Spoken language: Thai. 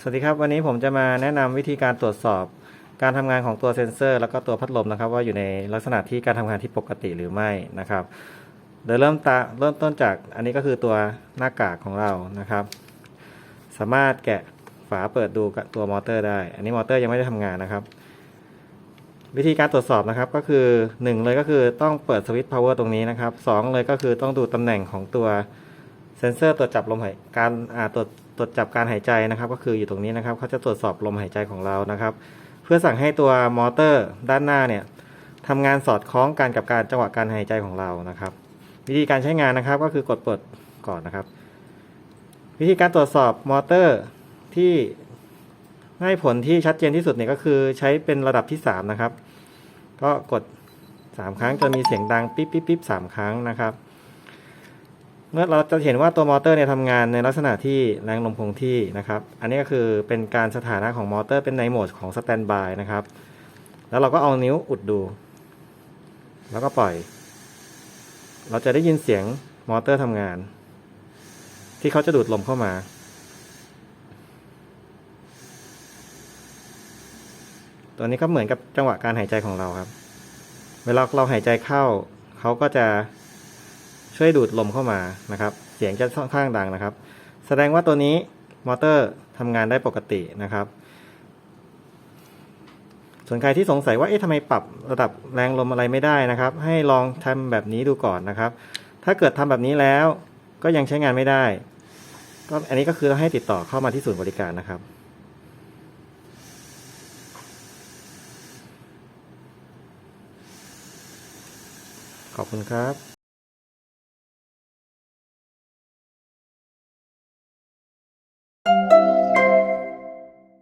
สวัสดีครับ วันนี้ผมจะมาแนะนำวิธีการตรวจสอบการทำงานของตัวเซ็นเซอร์ แล้วก็ตัวพัดลมนะครับ ว่าอยู่ในลักษณะที่การทำงานที่ปกติหรือไม่นะครับโดยเริ่มตาเริ่มต้นจากอันนี้ก็คือตัวหน้ากากของเรานะครับ สามารถแกะฝาเปิดดูตัวมอเตอร์ได้ อันนี้มอเตอร์ยังไม่ได้ทำงานนะครับ วิธีการตรวจสอบนะครับก็คือ 1 เลยก็คือต้องเปิดสวิตช์พาวเวอร์ตรงนี้นะครับสองเลยก็คือต้องดูตำแหน่งของตัว เซนเซอร์ตรวจจับลมหายการตรวจตรวจจับการหายใจนะครับ ก็คืออยู่ตรงนี้นะครับเขาจะตรวจสอบลมหายใจของเรานะครับ เพื่อสั่งให้ตัวมอเตอร์ด้านหน้าเนี่ยทำงานสอดคล้องกันกับการจังหวะการหายใจของเรานะครับ วิธีการใช้งานนะครับก็คือกดเปิดก่อนนะครับ วิธีการตรวจสอบมอเตอร์ที่ให้ผลที่ชัดเจนที่สุดเนี่ยก็คือใช้เป็นระดับที่ 3 นะครับ ก็กด 3 ครั้งจนมีเสียงดังปิ๊บปิ๊บปิ๊บสามครั้งนะครับ เมื่อเราจะเห็นว่าตัวมอเตอร์เนี่ยทำงานในลักษณะที่แรงลมคงที่นะครับ อันนี้ก็คือเป็นการสถานะของมอเตอร์เป็นในโหมดของสแตนบายนะครับ แล้วเราก็เอานิ้วอุดดู แล้วก็ปล่อย เราจะได้ยินเสียงมอเตอร์ทำงาน ที่เขาจะดูดลมเข้ามา ตัวนี้ก็เหมือนกับจังหวะการหายใจของเราครับ เวลาเราหายใจเข้า เขาก็จะ ช่วยดูดลมเข้ามานะครับ เสียงจะค่อนข้างดังนะครับ แสดงว่าตัวนี้มอเตอร์ทำงานได้ปกตินะครับ ส่วนใครที่สงสัยว่าเอ๊ะทำไมปรับระดับแรงลมอะไรไม่ได้นะครับ ให้ลองทำแบบนี้ดูก่อนนะครับ ถ้าเกิดทำแบบนี้แล้วก็ยังใช้งานไม่ได้ ก็อันนี้ก็คือให้ติดต่อเข้ามาที่ศูนย์บริการนะครับขอบคุณครับ